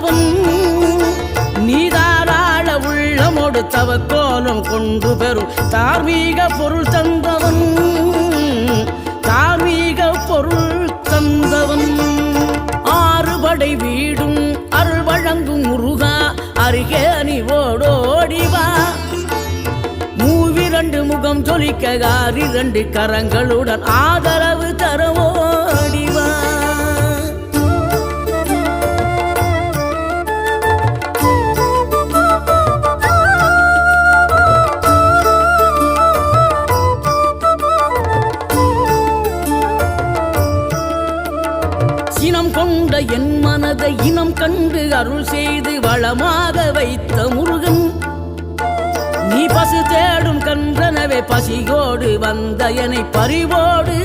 கொண்டவன் நீதாராள உள்ளமோடு தவக்கோலம் கொண்டு பெறும். தார்மீக பொருள் தந்தவன். தார்மீக பொருள் தந்தவன். ஆறுபடை வீடும் அருள் வழங்கும் முருகா அருகே அணிவோடோடிவா மூவிரண்டு முகம் தொலிக்க ஆறிரண்டு கரங்களுடன் ஆதரவு தரும். இனம் கொண்ட என் மனதை இனம் கண்டு அருள் செய்து வளமாக வைத்த முருகன். நீ பசு தேடும் கன்றனவே பசியோடு வந்த என்னை பறிவோடு